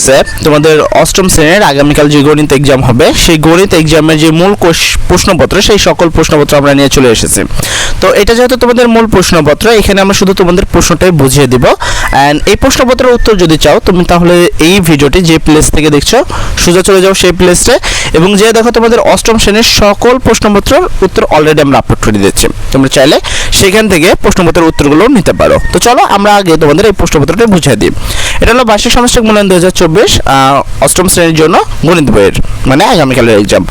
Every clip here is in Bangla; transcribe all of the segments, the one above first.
আছে। তোমাদের অষ্টম শ্রেণির আগামীকাল যে গণিত এক্সাম হবে, সেই গণিত এক্সামের যে মূল প্রশ্নপত্র, সেই সকল প্রশ্নপত্র আমরা নিয়ে চলে এসেছি। তো এটা যেহেতু তোমাদের মূল প্রশ্নপত্র, এখানে আমরা শুধু তোমাদের প্রশ্নটাই বুঝিয়ে দিব। অ্যান্ড এই প্রশ্নপত্রের উত্তর যদি চাও, তুমি তাহলে এই ভিডিওটি যে প্লেস থেকে দেখছ, সোজা চলে যাও সেই প্লেসে এবং যে দেখো তোমাদের অষ্টম শ্রেণির সকল প্রশ্নপত্রের উত্তর অলরেডি আমরা আপলোড করে দিচ্ছি তোমরা চাইলে সেখান থেকে প্রশ্নপত্রের উত্তরগুলো নিতে পারো। তো চলো আমরা আগে তোমাদের এই প্রশ্নপত্রটা বুঝিয়ে দিই। এটা হলো বার্ষিক সামষ্টিক মূল্যায়ন দু হাজার চব্বিশ অষ্টম শ্রেণির জন্য গণিত বইয়ের মানে আগামীকালের এক্সাম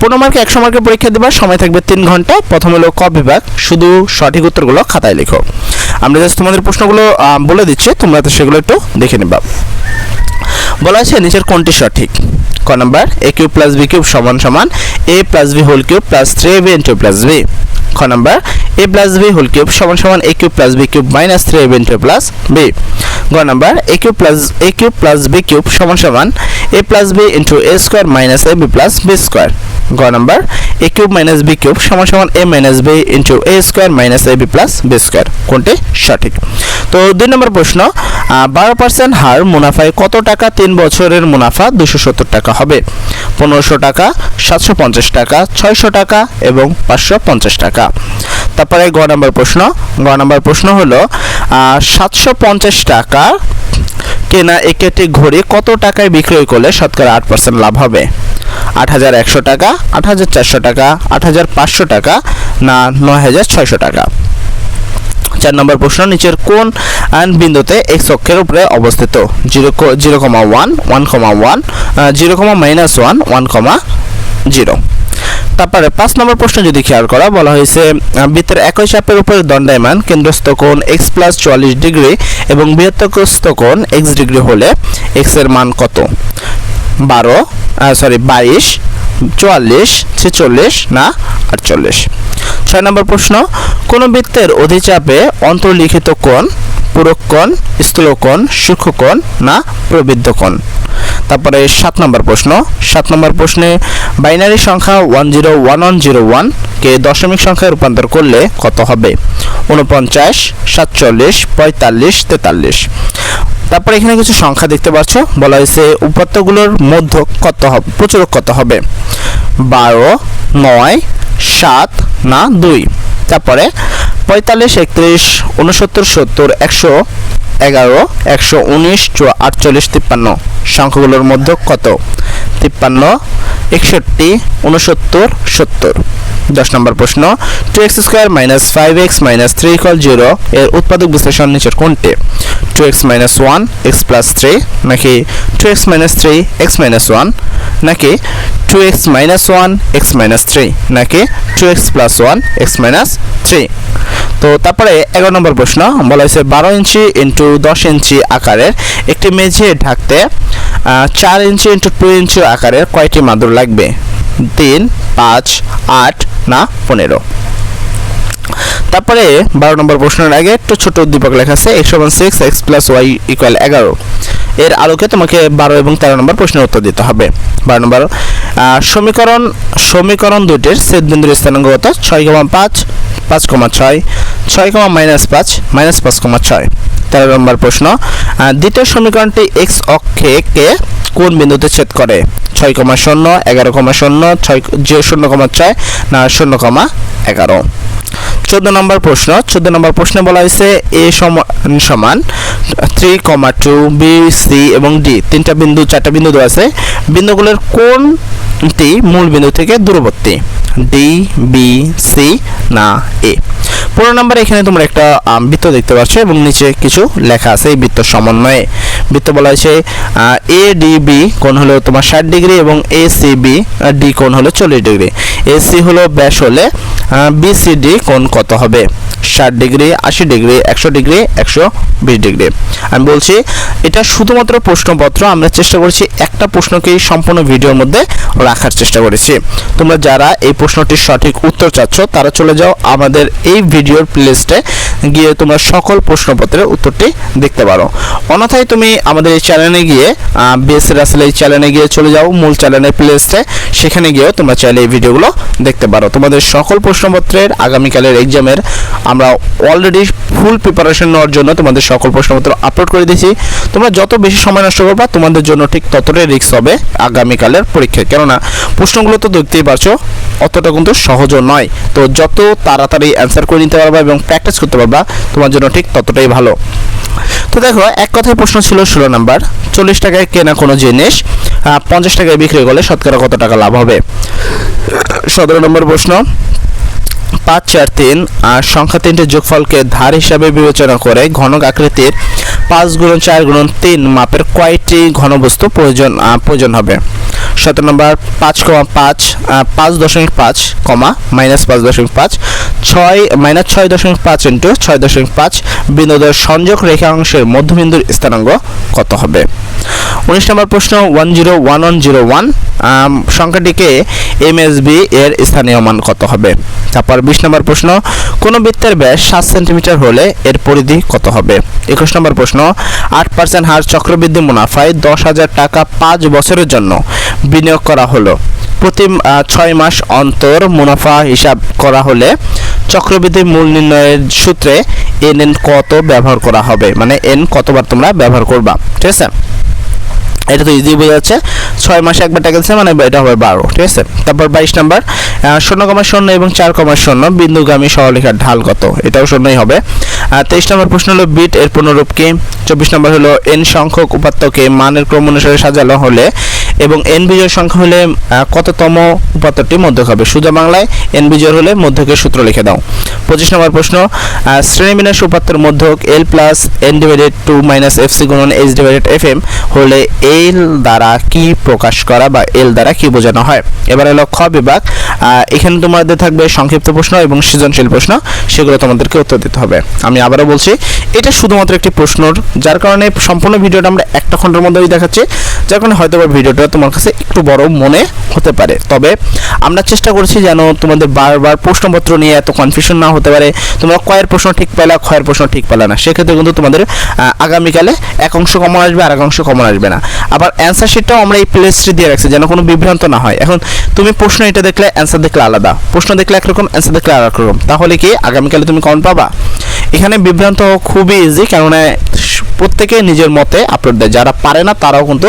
পনেরো মার্কে একশো মার্কের পরীক্ষা দেবার সময় থাকবে তিন ঘণ্টা। প্রথম হলো ক বিভাগ, শুধু সঠিক উত্তরগুলো খাতায় লেখো। আমরা জাস্ট তোমাদের প্রশ্নগুলো বলে দিচ্ছি, তোমরা তো সেগুলো একটু দেখে নিবা। বলা আছে নিচের কোনটি সঠিক? ক number a cube plus b cube সমান সমান a plus b whole cube plus three a b into plus b খ number a plus b whole cube সমান সমান a cube plus b cube minus three b into plus b গ number a cube plus a cube plus b cube সমান সমান a plus b into a square minus a b plus b square গ number a cube minus b cube সমান সমান a minus b into a square minus a b plus b square কোনটি? সঠিক। তো দুই নম্বর প্রশ্ন বারো পার্সেন্ট হার মুনাফায় কত টাকা তিন বছরের মুনাফা? দুশো সত্তর টাকা হবে। পনেরোশো টাকা, সাতশো পঞ্চাশ টাকা, ছয়শো টাকা এবং পাঁচশো পঞ্চাশ টাকা। তারপরে গ নম্বর প্রশ্ন, গ নম্বর প্রশ্ন হলো সাতশো পঞ্চাশ টাকা কেনা একটি ঘড়ি কত টাকায় বিক্রয় করলে শতকরা আট পার্সেন্ট লাভ হবে? আট হাজার একশো টাকা, আট হাজার চারশো টাকা, আট হাজার পাঁচশো টাকা না নয় হাজার ছয়শো টাকা? চার নম্বর প্রশ্ন, নিচের কোন বিন্দুতে এক্স অক্ষের উপরে অবস্থিত? Zero zero comma one one comma one zero comma minus one one comma zero. তারপরে পাঁচ নম্বর প্রশ্ন যদি খেয়াল করা, বলা হয়েছে বৃত্তের একই চাপের উপরে দণ্ডায়মান কেন্দ্রস্থ কোণ এক্স প্লাস চুয়াল্লিশ ডিগ্রি এবং বৃহত্তকস্থ কোণ এক্স ডিগ্রি হলে এক্সের মান কত? বারো সরি বাইশ, চুয়াল্লিশ, ছেচল্লিশ না আটচল্লিশ? ছয় নম্বর প্রশ্ন, কোন বৃত্তের অধিচাপে অন্তর্লিখিত কোণ পুরক্ষণ স্থূলকোণ সূক্ষ্মকোণ না প্রবৃদ্ধ কোণ? তারপরে সাত নম্বর প্রশ্ন। সাত নম্বর প্রশ্নে বাইনারি সংখ্যা one zero one one zero one কে দশমিক সংখ্যায় রূপান্তর করলে কত হবে? উনপঞ্চাশ সাতচল্লিশ, পঁয়তাল্লিশ, তেতাল্লিশ। তারপরে এখানে কিছু সংখ্যা দেখতে পাচ্ছ। বলা হয়েছে উপাত্তগুলোর মধ্য কত হবে প্রচুরক কত হবে? বারো, নয়, সাত না দুই। তারপরে পঁয়তাল্লিশ, একত্রিশ উনসত্তর সত্তর, একশো এগারো, একশো উনিশ আটচল্লিশ, তিপ্পান্ন। সংখ্যাগুলোর মধ্যে কত? তিপ্পান্ন, একষট্টি, উনসত্তর, সত্তর। দশ নম্বর প্রশ্ন two x square minus five x minus three equal zero এর উৎপাদক বিশ্লেষণ নিচের কোনটি? Two x minus one x plus three নাকি two x minus three x minus one নাকি two x minus one x minus three নাকি two x plus one x minus three তো তারপরে এগারো নম্বর প্রশ্ন, বলা হয়েছে বারো ইঞ্চি ইন্টু দশ ইঞ্চি আকারের একটি মেঝে ঢাকতে চার ইঞ্চি ইন্টু টু ইঞ্চি আকারের কয়টি মাদুর লাগবে? তিন, পাঁচ, আট না পনেরো? তারপরে বারো নম্বর প্রশ্নের আগে একটু ছোট উদ্দীপক লেখা আছে এক্স সমান six x plus y equal এগারো। এর আলোকে তোমাকে বারো এবং তেরো নম্বর প্রশ্নের উত্তর দিতে হবে। বারো নম্বর সমীকরণ সমীকরণ দুটির ছেদ বিন্দুর কত? ছয় কমা পাঁচ পাঁচ কমা ছয় ছয় কমা মাইনাস পাঁচ মাইনাস পাঁচ কমা ছয়। তেরো নম্বর প্রশ্ন দ্বিতীয় সমীকরণটি এক্স অক্ষে কে কোন বিন্দুতে ছেদ করে? ছয় কমা শূন্য, এগারো কমা শূন্য, ছয় শূন্য কমা ছয়, না, শূন্য কমা এগারো। চোদ্দ নম্বর প্রশ্ন, চোদ্দ নম্বর প্রশ্নে বলা হয়েছে এ সমান সমান three comma two, b, c এবং ডি। তিনটা বিন্দু, চারটা বিন্দু দেওয়া আছে। বিন্দুগুলোর কোনটি মূল বিন্দু থেকে দূরবর্তী। ডি, বি, সি, না, এ। পনেরো নম্বরে এখানে তোমরা একটা বৃত্ত দেখতে পাচ্ছ এবং নিচে কিছু লেখা আছে এই বৃত্ত সমন্বয়ে। বৃত্ত বলা হয়েছে এ, ডি, বি, কোণ হলো তোমার ষাট ডিগ্রি এবং এ, সি, বি ডি, কোণ হলো চল্লিশ ডিগ্রি। এ, সি হলো ব্যাস হলে বিসিডি কোণ কত হবে? ষাট ডিগ্রি, আশি ডিগ্রি, একশো ডিগ্রি, একশো বিশ ডিগ্রি। আমি বলছি, এটা শুধুমাত্র প্রশ্নপত্র, আমরা চেষ্টা করেছি একটা প্রশ্নকেই সম্পূর্ণ ভিডিওর মধ্যে রাখার চেষ্টা করেছি। তোমরা যারা এই প্রশ্নটির সঠিক উত্তর চাচ্ছ, তারা চলে যাও আমাদের এই ভিডিওর প্লেলিস্টে গিয়ে তোমরা সকল প্রশ্নপত্রের উত্তরটি দেখতে পারো। অন্যথায় তুমি আমাদের এই চ্যানেলে গিয়ে বেস রাসেল এই চ্যানেলে গিয়ে চলে যাও, মূল চ্যানেলের প্লেলিস্টে। সেখানে গিয়েও তোমরা চাইলে এই ভিডিওগুলো দেখতে পারো। তোমাদের সকল প্রশ্নপত্রের আগামীকালের এক্সামের আমরা অলরেডি ফুল প্রিপারেশন নেওয়ার জন্য তোমাদের সকল প্রশ্নপত্র আপলোড করে দিয়েছি। তোমরা যত বেশি সময় নষ্ট করবা, তোমাদের জন্য ঠিক ততটাই রিস্ক হবে আগামীকালের পরীক্ষায়। কেননা, প্রশ্নগুলো তো দেখতেই পারছ, অতটা কিন্তু সহজও নয়। তো যত তাড়াতাড়ি অ্যান্সার করে নিতে পারবা এবং প্র্যাকটিস করতে পারবা, তোমার জন্য ঠিক ততটাই ভালো। তো দেখো, এক কথায় প্রশ্ন ছিল ষোলো নাম্বার। চল্লিশ টাকায় কেনা কোনো জিনিস পঞ্চাশ টাকায় বিক্রি করলে শতকরা কত টাকা লাভ হবে? সতেরো নম্বর প্রশ্ন। পাঁচ, চার, তিন, আর সংখ্যা তিনটির যোগফলকে ধার হিসাবে বিবেচনা করে ঘনক আকৃতির পাঁচ গুণন চার গুণন তিন মাপের কয়টি ঘনবস্তু প্রয়োজন প্রয়োজন হবে? সতেরো নম্বর পাঁচ কমা পাঁচ পাঁচ দশমিক পাঁচ কমা মাইনাস পাঁচ দশমিক পাঁচ, ছয়, মাইনাস ছয় দশমিক পাঁচ ইন্টু ছয় দশমিক পাঁচ বিন্দুদের সংযোগ রেখাংশের মধ্যবিন্দুর স্থানাঙ্ক কত হবে? উনিশ নম্বর প্রশ্ন one zero one one zero one সংখ্যাটিকে MSB এর স্থানীয় মান কত হবে? তারপর বিশ নম্বর প্রশ্ন, কোন বৃত্তের ব্যাস সাত সেন্টিমিটার হলে এর পরিধি কত হবে? একুশ নম্বর প্রশ্ন, আট পার্সেন্ট হার চক্রবৃদ্ধি মুনাফায় দশ হাজার টাকা পাঁচ বছরের জন্য বিনিয়োগ করা হলো। প্রতি ছয় মাস অন্তর মুনাফা হিসাব করা হলে চক্রবৃদ্ধি মূল নির্ণয়ের সূত্রে এন এন কত ব্যবহার করা হবে? মানে এন কতবার তোমরা ব্যবহার করবা? ঠিক আছে? এটা তো ইজি বোঝা যাচ্ছে। ছয় মাসে একবার টাকা মানে এটা হবে বারো। ঠিক আছে? তারপর বাইশ নাম্বার শূন্য কমা শূন্য এবং চার কমা শূন্য বিন্দুগামী সহলেখার ঢাল কত? এটাও শূন্যই হবে। তেইশ নম্বর প্রশ্ন হলো বিট এর পুনরূপ কি? চব্বিশ নম্বর হলো এন সংখ্যক উপাত্তকে মানের ক্রম অনুসারে সাজানো হলে এবং এন বিজয় সংখ্যা হলে কততম উপাত্তটি মধ্যক হবে? সোজা বাংলায় এন বিজয় হলে মধ্যকের সূত্র লিখে দাও। পঁচিশ নম্বর প্রশ্ন শ্রেণীবিন্যাস উপাত্তের মধ্যক l plus n divided two minus f c গুণন এইচ ডিভাইডেড এফ এম হলে এল দ্বারা কি প্রকাশ করা বা এল দ্বারা কি বোঝানো হয়? এবার খ বিভাগ এখানে তোমাদের থাকবে সংক্ষিপ্ত প্রশ্ন এবং সৃজনশীল প্রশ্ন, সেগুলো তোমাদেরকে উত্তর দিতে হবে। আমি আবারও বলছি, এটা শুধুমাত্র একটি প্রশ্নর, যার কারণে সম্পূর্ণ ভিডিওটা আমরা একটা খণ্ডের মধ্যেই দেখাচ্ছি, যার কারণে হয়তো বা ভিডিওটা তোমার কাছে একটু বড় মনে হতে পারে। তবে আমরা চেষ্টা করছি যেন তোমাদের বারবার প্রশ্নপত্র নিয়ে এত কনফিউশন না হতে পারে। তোমরা কয়ের প্রশ্ন ঠিক পেলা ক্ষয়ের প্রশ্ন ঠিক পেলা না। সেক্ষেত্রে কিন্তু তোমাদের আগামীকালে এক অংশ কমন আসবে আর এক অংশ কমন আসবে না। আবার অ্যান্সার শিটটাও আমরা এই প্লেসটি দিয়ে রাখছি যেন কোনো বিভ্রান্ত না হয়। এখন তুমি প্রশ্ন এটা দেখলে অ্যান্সার দেখলে আলাদা। প্রশ্ন দেখলে একরকম অ্যান্সার দেখলে আরেক রকম। তাহলে কি আগামীকালে তুমি কমন পাবা? এখানে বিভ্রান্ত খুবই ইজি কেননা প্রত্যেকে নিজের মতে আপলোড দেয়। যারা পারে না, তারাও কিন্তু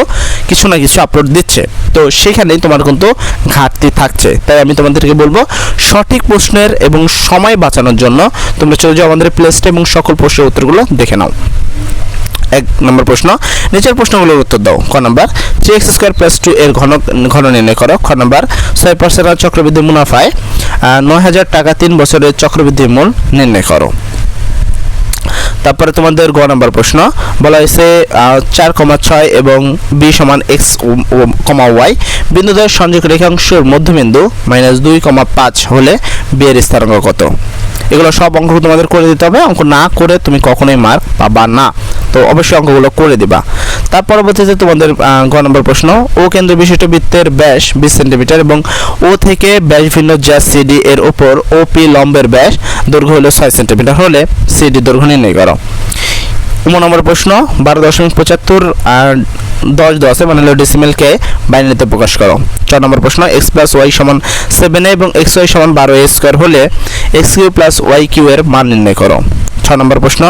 কিছু না কিছু আপলোড দিচ্ছে। তো সেখানেই তোমার কিন্তু ঘাটতি থাকছে। তাই আমি তোমাদেরকে বলব, সঠিক প্রশ্নের এবং সময় বাঁচানোর জন্য তোমরা চলে যাও আমাদের প্লেসটা এবং সকল প্রশ্নের উত্তরগুলো দেখে নাও। এক নম্বর প্রশ্ন, নিচের প্রশ্নগুলোর উত্তর দাও। ক নম্বর three x square plus two এর ঘন ঘন নির্ণয় করো। খ নম্বর, ছয় পার্সেন্ট চক্রবৃদ্ধি মুনাফায় নয় হাজার টাকা তিন বছরের চক্রবৃদ্ধি মূল নির্ণয় করো। তারপরে তোমাদের গ নম্বর প্রশ্ন। বলা হয়েছে চার কমা ছয় এবং বি সমান এক্স কমা ওয়াই। বিন্দুদের সংযোগ রেখাংশের মধ্যবিন্দু মাইনাস দুই কমা পাঁচ হলে বিয়ের স্থানাঙ্ক কত? এগুলো সব অঙ্ক তোমাদের করে দিতে হবে। অঙ্ক না করে তুমি কখনোই মার্ক পাবা না। তো অবশ্যই অঙ্কগুলো করে দিবা। তার পরবর্তীতে তোমাদের গ নম্বর প্রশ্ন, ও কেন্দ্র বিশিষ্ট বৃত্তের ব্যাস বিশ সেন্টিমিটার এবং ও থেকে ব্যাস ভিন্ন যা সিডি এর উপর ও পি লম্বের ব্যাস, দৈর্ঘ্য হলো ছয় সেন্টিমিটার হলে সিডি দৈর্ঘ্য নির্ণয় করো। উম, নম্বর প্রশ্ন, বারো দশমিক পঁচাত্তর দশ দশে মানে হলো ডেসিমেলকে বাইনারিতে প্রকাশ করো। ছ নম্বর প্রশ্ন এক্স প্লাস ওয়াই সমান সেভেন এবং এক্স ওয়াই সমান বারো এ স্কোয়ার হলে x q plus y q এর মান নির্ণয় করো। ছ নম্বর প্রশ্ন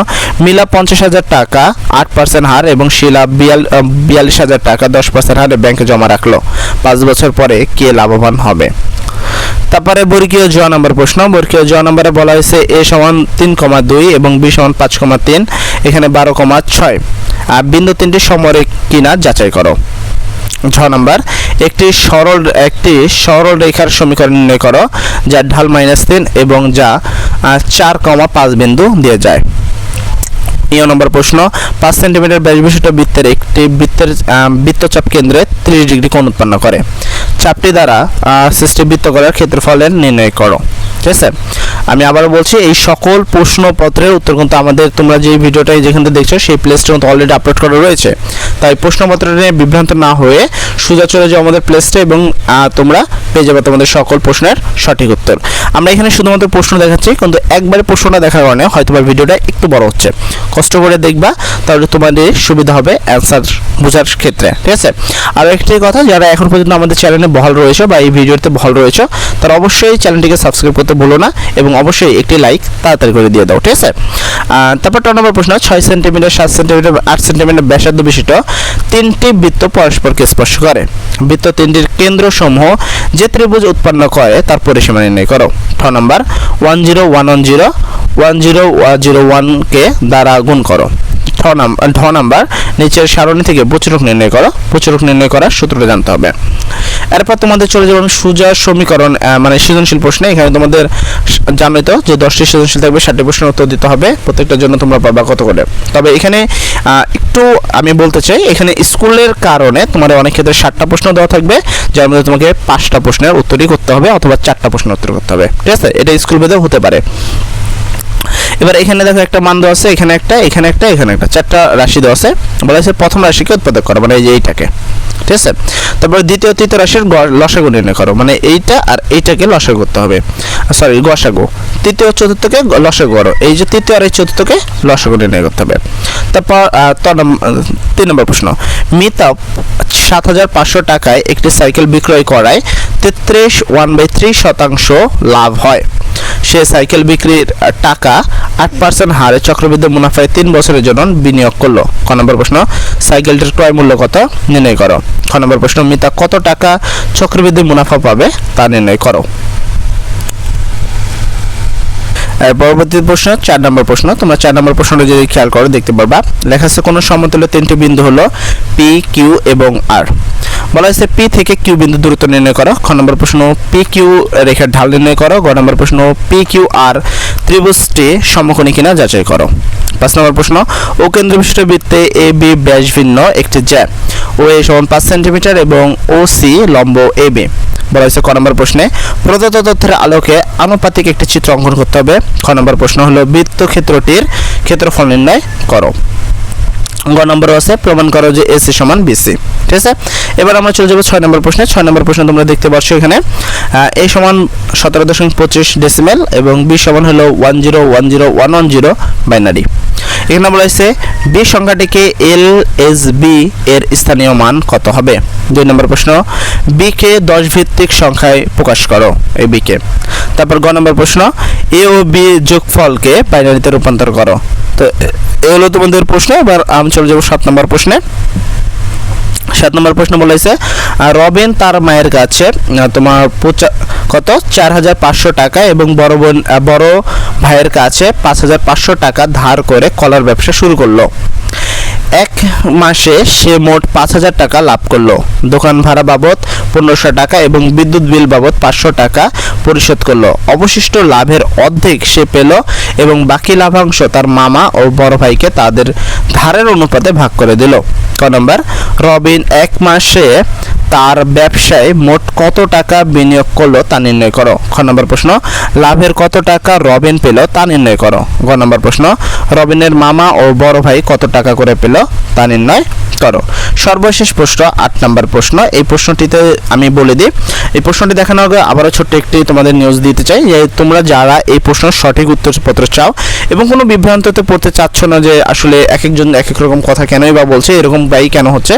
মিলা পঞ্চাশ হাজার টাকা, আট পার্সেন্ট হার এবং শিলা বিয়াল্লিশ হাজার টাকা, দশ পার্সেন্ট হারে ব্যাংকে জমা রাখল। পাঁচ বছর পরে কে লাভবান হবে? তারপরে বর্গীয় জ নম্বর প্রশ্ন, বর্গীয় জ নম্বরে বলা হয়েছে এ সমান তিন কমা দুই এবং বি সমান পাঁচ কমা তিন, এখানে বারো কমা ছয়। আর বিন্দু তিনটি সমরেখ কিনা যাচাই করো। ছ নম্বর, একটি সরল একটি সরল রেখার সমীকরণ নির্ণয় করো যার ঢাল মাইনাস তিন এবং যা চার কমা পাঁচ বিন্দু দিয়ে যায়। নিয় নম্বর প্রশ্ন, পাঁচ সেন্টিমিটার ব্যাস বিশিষ্ট বৃত্তের একটি বৃত্তের বৃত্তচাপ কেন্দ্রে ত্রিশ ডিগ্রি কোণ উৎপন্ন করে। চাপটি দ্বারা সৃষ্টি বৃত্তকলার ক্ষেত্রফলের নির্ণয় করো। ঠিক আছে? আমি আবারও বলছি, এই সকল প্রশ্নপত্রের উত্তর কিন্তু আমাদের, তোমরা যে ভিডিওটা যেখান থেকে দেখছ, সেই প্লেসটা কিন্তু অলরেডি আপলোড করা রয়েছে। তাই প্রশ্নপত্র নিয়ে বিভ্রান্ত না হয়ে সোজা চলে যাও আমাদের প্লেসটা এবং তোমরা পেয়ে যাবে তোমাদের সকল প্রশ্নের সঠিক উত্তর। আমরা এখানে শুধুমাত্র প্রশ্ন দেখাচ্ছি, কিন্তু একবারে প্রশ্নটা দেখার কারণে হয়তো বা ভিডিওটা একটু বড় হচ্ছে। কষ্ট করে দেখবা, তাহলে তোমাদের সুবিধা হবে অ্যান্সার বোঝার ক্ষেত্রে, ঠিক আছে? আর একটি কথা, যারা এখন পর্যন্ত আমাদের চ্যানেলে বহাল রয়েছে বা এই ভিডিওতে বহাল রয়েছে, তারা অবশ্যই চ্যানেলটিকে সাবস্ক্রাইব করতে ভুলো না এবং অবশ্যই একটি লাইক তাড়াতাড়ি করে দিয়ে দাও, ঠিক আছে? তারপর ট নম্বর প্রশ্ন, ছয় সেন্টিমিটার সাত সেন্টিমিটার আট সেন্টিমিটার ব্যাসার্ধ বিশিষ্ট তিনটি বৃত্ত পরস্পরকে স্পর্শ করে। বৃত্ত তিনটির কেন্দ্রসমূহ যে ত্রিভুজ উৎপন্ন করে, তার পরিসীমা নির্ণয় করো। ঠ নম্বর one zero one one zero one zero one zero ওয়ানকে দ্বারা গুণ করো। ঠ নাম্বার ঠ নাম্বার, নিচের সারণী থেকে প্রচুরক নির্ণয় করো। প্রচুরক নির্ণয় করার সূত্রটা জানতে হবে। এরপর তোমাদের চলে যাব সুজা সমীকরণ মানে সৃজনশীল প্রশ্নে। এখানে তোমাদের জানোই তো যে দশটি সৃজনশীল থাকবে ষাটটি প্রশ্নের উত্তর দিতে হবে। প্রত্যেকটার জন্য তোমরা পাবা কত করে। তবে এখানে একটু আমি বলতে চাই, এখানে স্কুলের কারণে তোমাদের অনেক ক্ষেত্রে ষাটটা প্রশ্ন দেওয়া থাকবে, যার মধ্যে তোমাকে পাঁচটা প্রশ্নের উত্তরই করতে হবে অথবা চারটা প্রশ্নের উত্তর করতে হবে। ঠিক আছে? এটা স্কুল ভেদেও হতে পারে। এবার এখানে দেখো একটা মান দেওয়া আছে, এখানে একটা এখানে একটা এখানে একটা। চারটা রাশি দেওয়া আছে। বলা হয়েছে প্রথম রাশিকে উৎপাদক করো মানে এই যে এইটাকে। ঠিক আছে? তারপর দ্বিতীয়, তৃতীয় রাশির লসাগু নির্ণয় করো মানে এইটা আর এইটাকে লসাগু করতে হবে। সরি গসাগু। তৃতীয়, চতুর্থকে লসাগু করো। এই যে তৃতীয় আর এই চতুর্থকে লসাগু নির্ণয় করতে হবে। তারপর তিন নম্বর প্রশ্ন। মিতা সাত হাজার পাঁচশো টাকায় একটি সাইকেল বিক্রয় করায় তেত্রিশ ওয়ান বাই থ্রি শতাংশ লাভ হয়। সে সাইকেল বিক্রির টাকা আট পার্সেন্ট হারে চক্রবৃদ্ধি মুনাফায় তিন বছরের জন্য বিনিয়োগ করল। খ নম্বর প্রশ্ন সাইকেলটির ক্রয় মূল্য কত? নির্ণয় করো। খ নম্বর প্রশ্ন, মিতা কত টাকা চক্রবৃদ্ধি মুনাফা পাবে তা নির্ণয় করো। পরবর্তী প্রশ্ন, চার নম্বর প্রশ্ন, তোমরা চার নম্বর প্রশ্নটা যদি খেয়াল করো, দেখতে পারবা। লেখা আছে, কোনো সমতলে তিনটি বিন্দু হলো পি কিউ এবং আর বলা হয়েছে পি থেকে কিউ বিন্দু দূরত্ব নির্ণয় করো। খ নম্বর প্রশ্ন পি কিউ রেখার ঢাল নির্ণয় করো। গ নম্বর প্রশ্ন পি কিউ আর ত্রিভুজটি সমকোণী কিনা যাচাই করো। পাঁচ নম্বর প্রশ্ন, ও কেন্দ্র বিশিষ্ট বৃত্তে এ, বি ব্যাস ভিন্ন একটি জ্যা। ও এ সমান পাঁচ সেন্টিমিটার এবং ও সি লম্ব এ, বি। বলা হয়েছে ক নম্বর প্রশ্নে, প্রদত্ত তথ্যের আলোকে আনুপাতিক একটি চিত্র অঙ্কন করতে হবে। খ নম্বর প্রশ্ন হলো বৃত্ত ক্ষেত্রটির ক্ষেত্রফল নির্ণয় করো। গ নম্বর আছে, প্রমাণ করো যে এসি সমান বিসি ঠিক আছে? এবার আমরা চলে যাব ছয় নম্বর প্রশ্নে। ছয় নম্বর প্রশ্ন তোমরা দেখতে পাচ্ছ এখানে। এ সমান সতেরো দশমিক পঁচিশ ডেসিমেল এবং বি সমান হলো one zero one zero one one zero binary এখানে বলা হয়েছে বি সংখ্যাটিকে এল এস বি এর স্থানীয় মান কত হবে? দুই নম্বর প্রশ্ন বি কে দশ ভিত্তিক সংখ্যায় প্রকাশ করো এ বি কে। তারপর গ নম্বর প্রশ্ন এ ও বি যোগফলকে বাইনারিতে রূপান্তর করো। তো এ- হলো তোমাদের প্রশ্ন, এবার আমি চলে যাব সাত নম্বর প্রশ্নে। সাত নম্বর প্রশ্ন বলেছে রবেন তার মায়ের কাছে তোমার কত? চার হাজার পাঁচশো টাকা এবং বড় বোন বড় ভাইয়ের কাছে পাঁচ হাজার পাঁচশো টাকা ধার করে কলার ব্যবসা শুরু করল। এক মাসে সে মোট পাঁচ হাজার টাকা লাভ করল। দোকান ভাড়া বাবদ পনেরোশো টাকা এবং বিদ্যুৎ বিল বাবদ পাঁচশো টাকা পরিশোধ করল। অবশিষ্ট লাভের অর্ধেক সে পেল এবং বাকি লাভাংশ তার মামা ও বড় ভাইকে তাদের ধারের অনুপাতে ভাগ করে দিল। ক নম্বর, রবিন এক মাসে তার ব্যবসায় মোট কত টাকা বিনিয়োগ করল তা নির্ণয় করো। খ নম্বর প্রশ্ন লাভের কত টাকা রবিন পেল তা নির্ণয় করো। গ নম্বর প্রশ্ন রবিনের মামা ও বড় ভাই কত টাকা করে পেল তা নির্ণয় করো। সর্বশেষ প্রশ্ন আট নম্বর প্রশ্ন এই প্রশ্নটিতে আমি বলে দিই এই প্রশ্নটি দেখানোর আগে আবারও ছোট্ট একটি তোমাদের নিউজ দিতে চাই যে তোমরা যারা এই প্রশ্নের সঠিক উত্তরপত্র চাও এবং কোনো বিভ্রান্ততে পড়তে চাচ্ছ না যে আসলে এক একজন এক এক রকম কথা কেনই বা বলছে এরকম ব্যয় কেন হচ্ছে।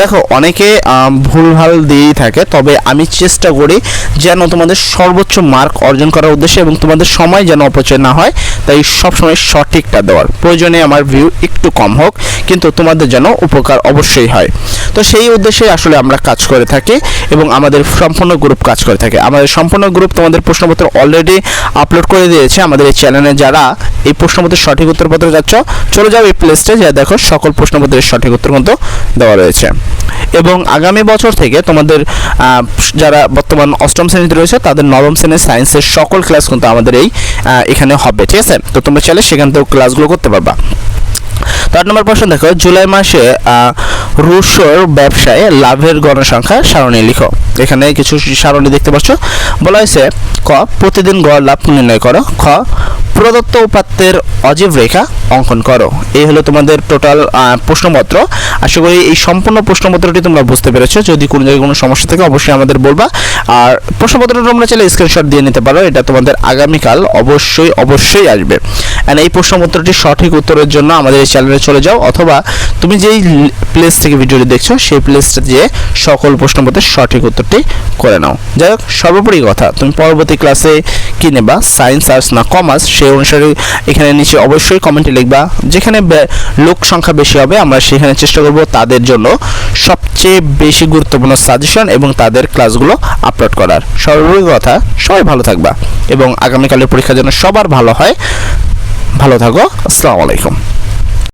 দেখো অনেকে আম, ভুলভাল দিয়েই থাকে। তবে আমি চেষ্টা করি যেন তোমাদের সর্বোচ্চ মার্ক অর্জন করার উদ্দেশ্যে এবং তোমাদের সময় যেন অপচয় না হয়। তাই সবসময় সঠিকটা দেওয়ার। প্রয়োজনে আমার ভিউ একটু কম হোক, কিন্তু তোমাদের যেন উপকার অবশ্যই হয়। তো সেই উদ্দেশ্যে আসলে আমরা কাজ করে থাকি এবং আমাদের সম্পূর্ণ গ্রুপ কাজ করে থাকে। আমাদের সম্পূর্ণ গ্রুপ তোমাদের প্রশ্নপত্র অলরেডি আপলোড করে দিয়েছে। আমাদের এই চ্যানেলে যারা এই প্রশ্নপত্রের সঠিক উত্তরপত্র যাচ্ছ চলে যাও এই প্লেসটে যা দেখো, সকল প্রশ্নপত্রের সঠিক উত্তর কিন্তু দেওয়া রয়েছে। এবং আগামী বছর থেকে তোমাদের যারা বর্তমান অষ্টম শ্রেণীতে রয়েছে, তাদের নবম শ্রেণির সায়েন্সের সকল ক্লাস কিন্তু আমাদের এই এখানে হবে, ঠিক আছে? তো তোমরা চাইলে সেখান থেকেও ক্লাসগুলো করতে পারবা। তো আট নম্বর প্রশ্ন দেখো, জুলাই মাসে রুশোর ব্যবসায় লাভের গণসংখ্যা সারণী লিখো। এখানে কিছু সারণী দেখতে পাচ্ছ। বলা হয়েছে, ক, প্রতিদিন গড় লাভ নির্ণয় করো। খ প্রদত্ত উপাত্তের অজীব রেখা অঙ্কন করো। এই হলো তোমাদের টোটাল প্রশ্নপত্র। আশা করি এই সম্পূর্ণ প্রশ্নপত্রটি তোমরা বুঝতে পেরেছ। যদি কোনো জায়গায় কোনো সমস্যা থাকে, অবশ্যই আমাদের বলবা। আর প্রশ্নপত্রটা তোমরা চাইলে স্ক্রিনশট দিয়ে নিতে পারো। এটা তোমাদের আগামীকাল অবশ্যই অবশ্যই আসবে। অ্যান্ড এই প্রশ্নপত্রটির সঠিক উত্তরের জন্য আমাদের এই চ্যানেলে চলে যাও। অথবা তুমি যেই প্লেস থেকে ভিডিওটি দেখছ, সেই প্লেসটা দিয়ে সকল প্রশ্নপত্রের সঠিক উত্তরটি করে নাও। যাই হোক, সর্বোপরি কথা, তুমি পরবর্তী ক্লাসে কি নেবা? সায়েন্স আর্টস না কমার্স সেই অনুসারে এখানে নিচে অবশ্যই কমেন্টে লিখবা। যেখানে লোক সংখ্যা বেশি হবে, আমরা সেখানে চেষ্টা করব তাদের জন্য সবচেয়ে বেশি গুরুত্বপূর্ণ সাজেশন এবং তাদের ক্লাসগুলো আপলোড করার। সর্বোপরি কথা, সবাই ভালো থাকবা এবং আগামীকালের পরীক্ষার জন্য সবার ভালো হয়। ভালো থাকো, আসসালামু আলাইকুম।